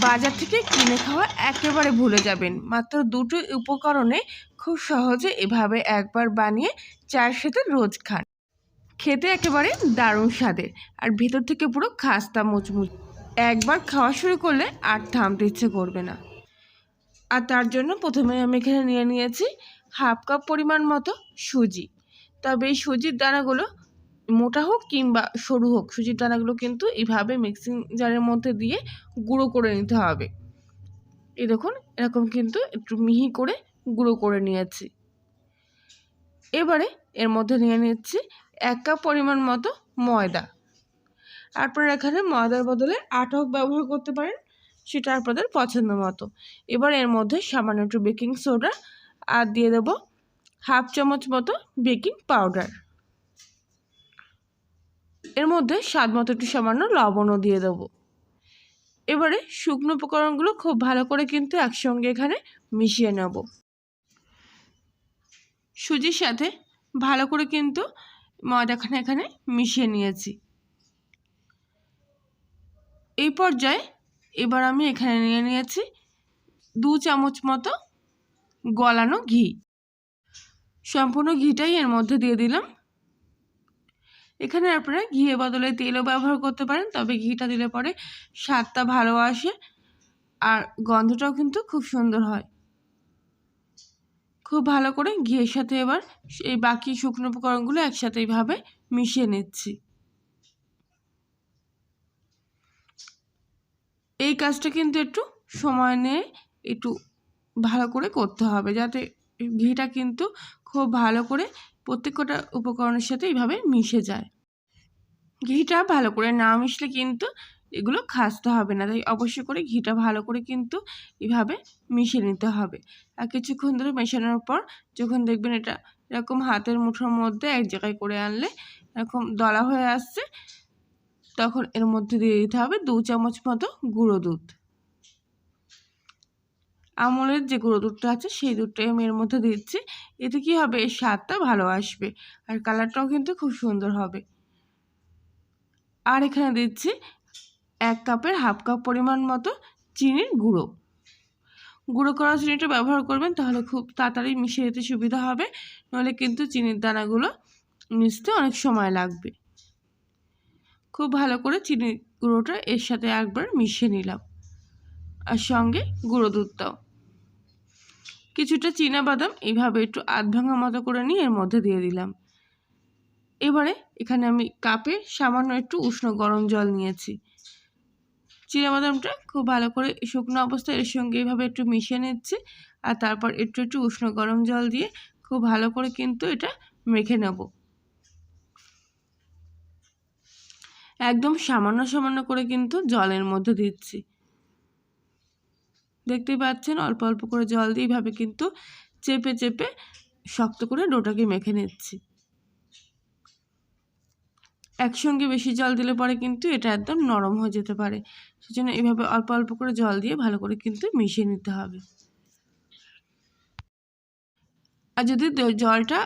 বাজার থেকে কিনে খাওয়া একেবারে ভুলে যাবেন। মাত্র দুটো উপকরণে খুব সহজে এভাবে একবার বানিয়ে চায়ের সাথে রোজ খান। খেতে একেবারে দারুণ স্বাদের আর ভেতর থেকে পুরো খাস্তা মুচমুচ। একবার খাওয়া শুরু করলে আর থামতে ইচ্ছে করবে না। আর তার জন্য প্রথমে আমি এখানে নিয়ে নিয়েছি হাফ কাপ পরিমাণ মতো সুজি। তবে এই সুজির দানাগুলো মোটা হোক কিংবা সরু হোক, সুজির দানাগুলো কিন্তু এইভাবে মিক্সিং জারের মধ্যে দিয়ে গুঁড়ো করে নিতে হবে। এই দেখুন, এরকম কিন্তু একটু মিহি করে গুঁড়ো করে নিয়েছি। এবারে এর মধ্যে নিয়ে নিচ্ছি এক কাপ পরিমাণ মতো ময়দা। আপনারা এখানে ময়দার বদলে আটাও ব্যবহার করতে পারেন, সেটা আপনাদের পছন্দ মতো। এবার এর মধ্যে সামান্য একটু বেকিং সোডা আর দিয়ে দেবো হাফ চামচ মতো বেকিং পাউডার এর মধ্যে স্বাদ মতো একটু সামান্য লবণও দিয়ে দেবো। এবারে শুকনো উপকরণগুলো খুব ভালো করে কিন্তু একসঙ্গে এখানে মিশিয়ে নেব। সুজির সাথে ভালো করে কিন্তু ময়দাখানে এখানে মিশিয়ে নিয়েছি। এই পর্যায়ে এবার আমি এখানে নিয়ে নিয়েছি দু চামচ মতো গলানো ঘি। সম্পূর্ণ ঘিটাই এর মধ্যে দিয়ে দিলাম। এখানে আপনারা ঘিয়ের বদলে তেলও ব্যবহার করতে পারেন, তবে ঘিটা দিলে পরে স্বাদটা ভালো আসে আর গন্ধটাও কিন্তু খুব সুন্দর হয়। খুব ভালো করে ঘিয়ের সাথে এবার এই বাকি শুকনো উপকরণগুলো একসাথে এইভাবে মিশিয়ে নিচ্ছি। এই কাজটা কিন্তু একটু সময় নিয়ে একটু ভালো করে করতে হবে, যাতে ঘিটা কিন্তু খুব ভালো করে প্রত্যেকটা উপকরণের সাথে এইভাবে মিশে যায়। ঘিটা ভালো করে না মিশলে কিন্তু এগুলো খাসতে হবে না। তাই অবশ্যই করে ঘিটা ভালো করে কিন্তু এভাবে মিশিয়ে নিতে হবে। আর কিছুক্ষণ ধরে মেশানোর পর যখন দেখবেন এটা এরকম হাতের মুঠোর মধ্যে এক জায়গায় করে আনলে এরকম দলা হয়ে আসছে, তখন এর মধ্যে দিয়ে দিতে হবে দু চামচ মতো গুঁড়ো দুধ। আমলের যে গুঁড়ো দুধটা আছে, সেই দুধটাই আমি এর মধ্যে দিচ্ছি। এতে কী হবে? এর স্বাদটা ভালো আসবে আর কালারটাও কিন্তু খুব সুন্দর হবে। আর এখানে দিচ্ছি এক কাপের হাফ কাপ পরিমাণ মতো চিনির গুঁড়ো। গুঁড়ো করা চিনিটা ব্যবহার করবেন, তাহলে খুব তাড়াতাড়ি মিশিয়ে যেতে সুবিধা হবে। নাহলে কিন্তু চিনির দানাগুলো মিশতে অনেক সময় লাগবে। খুব ভালো করে চিনি গুঁড়োটা এর সাথে একবার মিশিয়ে নিলাম। আর সঙ্গে গুঁড়ো দুধটাও। কিছুটা চীনা বাদাম এইভাবে একটু আধ ভাঙা মতো করে নিয়ে এর মধ্যে দিয়ে দিলাম। এবারে এখানে আমি কাপে সামান্য একটু উষ্ণ গরম জল নিয়েছি। বাদামটা খুব ভালো করে শুকনো অবস্থায় এর সঙ্গে এইভাবে একটু মিশিয়ে নিচ্ছি আর তারপর একটু একটু উষ্ণ গরম জল দিয়ে খুব ভালো করে কিন্তু এটা মেখে নেব। একদম সামান্য সামান্য করে কিন্তু জলের মধ্যে দিচ্ছি। দেখতেই পাচ্ছেন, অল্প অল্প করে জল দিয়ে এইভাবে কিন্তু চেপে চেপে শক্ত করে ডোটাকে মেখে নিচ্ছি। একসঙ্গে বেশি জল দিলে পরে কিন্তু এটা একদম নরম হয়ে যেতে পারে। সেজন্য এভাবে অল্প অল্প করে জল দিয়ে ভালো করে কিন্তু মিশিয়ে নিতে হবে। আর যদি জলটা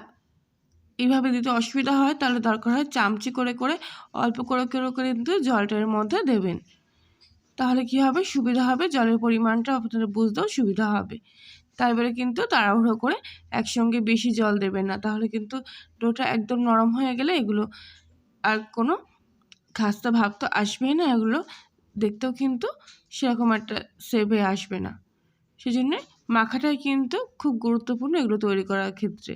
এইভাবে দিতে অসুবিধা হয়, তাহলে দরকার হয় চামচি করে করে অল্প করে করে করে কিন্তু জলটার মধ্যে দেবেন। তাহলে কি হবে? সুবিধা হবে, জলের পরিমাণটা আপনাদের বুঝতেও সুবিধা হবে। তাই বলে কিন্তু তাড়াহুড়ো করে একসঙ্গে বেশি জল দেবেন না। তাহলে কিন্তু ডোটা একদম নরম হয়ে গেলে এগুলো আর কোনো খাস্তা ভাব তো আসবেই না, এগুলো দেখতেও কিন্তু সেরকম একটা সেভে আসবে না। সেই জন্যে মাখাটাই কিন্তু খুব গুরুত্বপূর্ণ এগুলো তৈরি করার ক্ষেত্রে।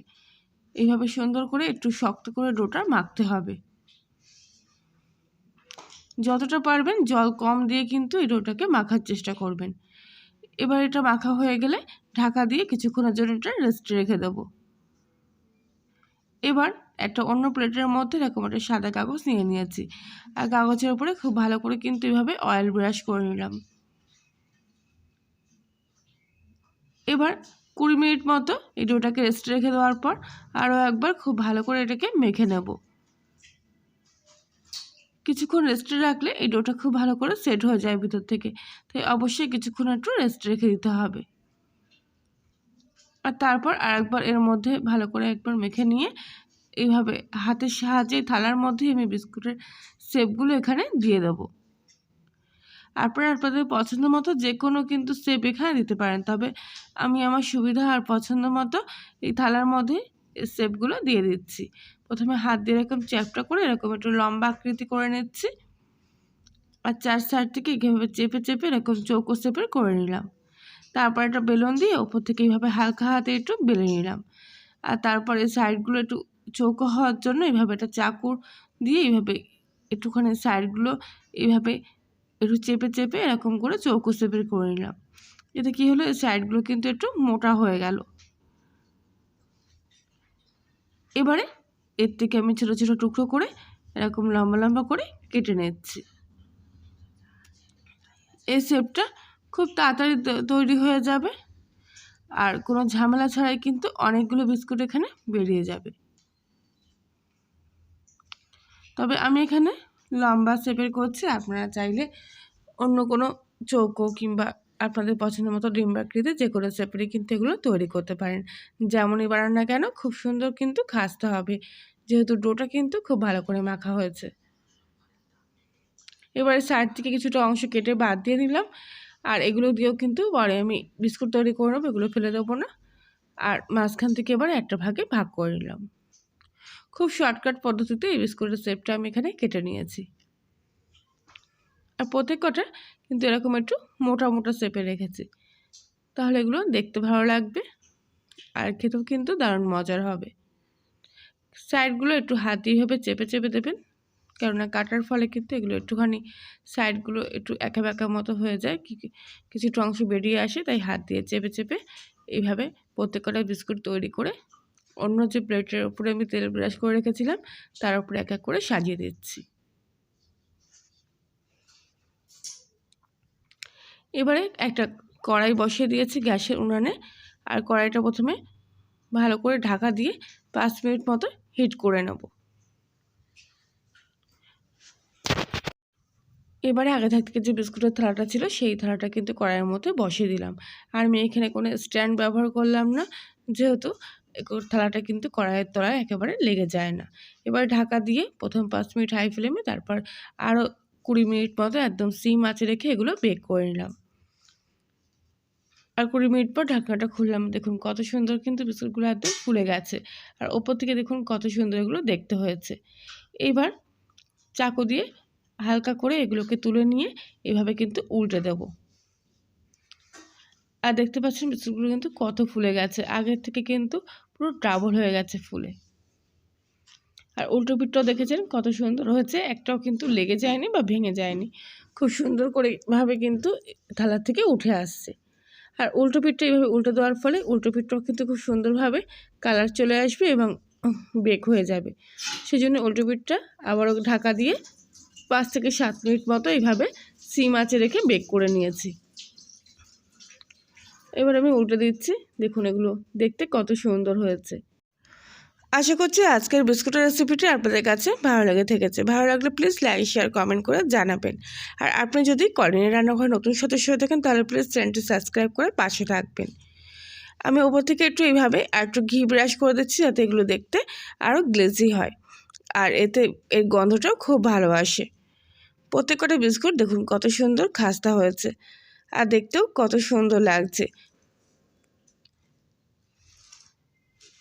এইভাবে সুন্দর করে একটু শক্ত করে ডোটা মাখতে হবে। যতটা পারবেন জল কম দিয়ে কিন্তু এই ডোটাকে মাখার চেষ্টা করবেন। এবার এটা মাখা হয়ে গেলে ঢাকা দিয়ে কিছুক্ষণের জন্য এটা রেস্টে রেখে দেবো। এবার একটা অন্য প্লেটের মধ্যে এরকম একটা সাদা কাগজ নিয়ে নিয়েছি। আর কাগজের উপরে খুব ভালো করে কিন্তু এভাবে অয়েল ব্রাশ করে নিলাম। এবার কুড়ি মিনিট মতো এই ডোটাকে রেস্টে রেখে দেওয়ার পর আরও একবার খুব ভালো করে এটাকে মেখে নেব। কিছুক্ষণ রেস্টে রাখলে এই ডোটা খুব ভালো করে সেট হয়ে যায় ভিতর থেকে। তাই অবশ্যই কিছুক্ষণ একটু রেস্ট রেখে দিতে হবে। আর তারপর আরেকবার এর মধ্যে ভালো করে একবার মেখে নিয়ে এইভাবে হাতের সাহায্যে থালার মধ্যে আমি বিস্কুটের শেপগুলো এখানে দিয়ে দেব। আপনারা আপনাদের পছন্দ মতো যে কোনো কিন্তু স্টেপ এখানে দিতে পারেন। তবে আমি আমার সুবিধা আর পছন্দ মতো এই থালার মধ্যে স্টেপগুলো দিয়ে দিচ্ছি। প্রথমে হাত দিয়ে এরকম চ্যাপটা করে এরকম একটু লম্বা আকৃতি করে নিচ্ছি। আর চার সাইড থেকে এইভাবে চেপে চেপে এরকম চৌকো শেপের করে নিলাম। তারপর একটা বেলুন দিয়ে ওপর থেকে এইভাবে হালকা হাতে একটু বেলে নিলাম। আর তারপরে সাইডগুলো একটু চৌকো হওয়ার জন্য এইভাবে একটা চাকুর দিয়ে এইভাবে একটুখানি সাইডগুলো এইভাবে একটু চেপে চেপে এরকম করে চৌকো শেপের করে নিলাম। এতে কী হলো? সাইডগুলো কিন্তু একটু মোটা হয়ে গেল। এবারে এর থেকে আমি ছোটো ছোটো টুকরো করে এরকম লম্বা লম্বা করে কেটে নিচ্ছি। এই শেপটা খুব তাড়াতাড়ি তৈরি হয়ে যাবে। আর কোনো ঝামেলা ছাড়াই কিন্তু অনেকগুলো বিস্কুট এখানে বেরিয়ে যাবে। তবে আমি এখানে লম্বা শেপের করছি। আপনারা চাইলে অন্য কোনো চৌকো কিংবা আপনাদের পছন্দ মতো ডিম্বাকৃতি যে কোনো শেপেরই কিন্তু এগুলো তৈরি করতে পারেন। যেমনই বানান না কেন, খুব সুন্দর কিন্তু খাসতে হবে। যেহেতু ডোটা কিন্তু খুব ভালো করে মাখা হয়েছে। এবারে সাইড থেকে কিছুটা অংশ কেটে বাদ দিয়ে নিলাম। আর এগুলো দিয়েও কিন্তু পরে আমি বিস্কুট তৈরি করে নেব, এগুলো ফেলে দেবো না। আর মাঝখান থেকে এবার একটা ভাগে ভাগ করে নিলাম। খুব শর্টকাট পদ্ধতিতে এই বিস্কুটের শেপটা আমি এখানে কেটে নিয়েছি। আর প্রত্যেক কটা কিন্তু এরকম একটু মোটা মোটা শেপে রেখেছি। তাহলে এগুলো দেখতে ভালো লাগবে আর খেতেও কিন্তু দারুণ মজার হবে। সাইডগুলো একটু হাত দিয়েভাবে চেপে চেপে দেবেন, কেননা কাটার ফলে কিন্তু এগুলো একটুখানি সাইডগুলো একটু একা বেঁকা মতো হয়ে যায় কিছুটা অংশ বেরিয়ে আসে, তাই হাত দিয়ে চেপে চেপে এইভাবে প্রত্যেকটা বিস্কুট তৈরি করে অন্য যে প্লেটের উপরে আমি তেল ব্রাশ করে রেখেছিলাম, তার উপরে এক এক করে সাজিয়ে দিচ্ছি। এবারে একটা কড়াই বসিয়ে দিয়েছি গ্যাসের উনানে। আর কড়াইটা প্রথমে ভালো করে ঢাকা দিয়ে পাঁচ মিনিট মতো হিট করে নেব। এবারে আগে থাকতে যে বিস্কুটের থালাটা ছিল, সেই থালাটা কিন্তু কড়াইয়ের মধ্যে বসিয়ে দিলাম। আর আমি এখানে কোনো স্ট্যান্ড ব্যবহার করলাম না, যেহেতু থালাটা কিন্তু কড়াইয়ের তলায় একেবারে লেগে যায় না। এবার ঢাকা দিয়ে প্রথম পাঁচ মিনিট হাই ফ্লেমে তারপর আরও কুড়ি মিনিট মতো একদম সিম আঁচে রেখে এগুলো বেক করে নিলাম। আর কুড়ি মিনিট পর ঢাকনাটা খুললাম। দেখুন কত সুন্দর কিন্তু বিস্কুটগুলো একদম ফুলে গেছে। আর ওপর থেকে দেখুন কত সুন্দর এগুলো দেখতে হয়েছে। এবার চাকু দিয়ে হালকা করে এগুলোকে তুলে নিয়ে এভাবে কিন্তু উল্টে দেব। আর দেখতে পাচ্ছেন বিস্কুটগুলো কিন্তু কত ফুলে গেছে। আগের থেকে কিন্তু পুরো ডাবল হয়ে গেছে ফুলে। আর উল্টো পিঠটাও দেখেছেন কত সুন্দর হয়েছে। একটাও কিন্তু লেগে যায়নি বা ভেঙে যায়নি। খুব সুন্দর করে ভাবে কিন্তু থালা থেকে উঠে আসছে। আর উল্টো পিঠটা এইভাবে উল্টো দেওয়ার ফলে উল্টো পিঠটাও কিন্তু খুব সুন্দরভাবে কালার চলে আসবে এবং বেক হয়ে যাবে। সেই জন্য উল্টো পিঠটা আবারও ঢাকা দিয়ে পাঁচ থেকে সাত মিনিট মতো এইভাবে সিম আঁচে রেখে বেক করে নিয়েছি। এবার আমি উল্টে দিচ্ছি। দেখুন এগুলো দেখতে কত সুন্দর হয়েছে। আশা করছি আজকের বিস্কুটের রেসিপিটি আপনাদের কাছে ভালো লেগে থেকেছে। ভালো লাগলে প্লিজ লাইক শেয়ার কমেন্ট করে জানাবেন। আর আপনি যদি কলিনের রান্নাঘর নতুন সদস্য হয়ে থাকেন, তাহলে প্লিজ চ্যানেলটি সাবস্ক্রাইব করে পাশে থাকবেন। আমি ওপর থেকে একটু এইভাবে আর একটু ঘি ব্রাশ করে দিচ্ছি যাতে এগুলো দেখতে আরও গ্লেজি হয়। আর এতে এর গন্ধটাও খুব ভালো আসে। প্রত্যেকটা বিস্কুট দেখুন কত সুন্দর খাস্তা হয়েছে। আর দেখতেও কত সুন্দর লাগছে।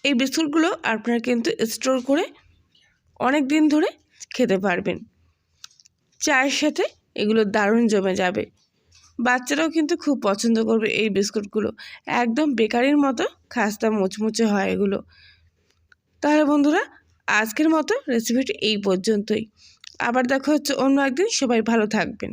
এই বিস্কুটগুলো আপনারা কিন্তু স্টোর করে অনেক দিন ধরে খেতে পারবেন। চায়ের সাথে এগুলো দারুণ জমে যাবে। বাচ্চারাও কিন্তু খুব পছন্দ করবে এই বিস্কুটগুলো। একদম বেকারির মতো খাস্তা মুচমুচে হয় এগুলো। তাহলে বন্ধুরা, আজকের মতো রেসিপিটি এই পর্যন্তই। আবার দেখা হচ্ছে অন্য একদিন। সবাই ভালো থাকবেন।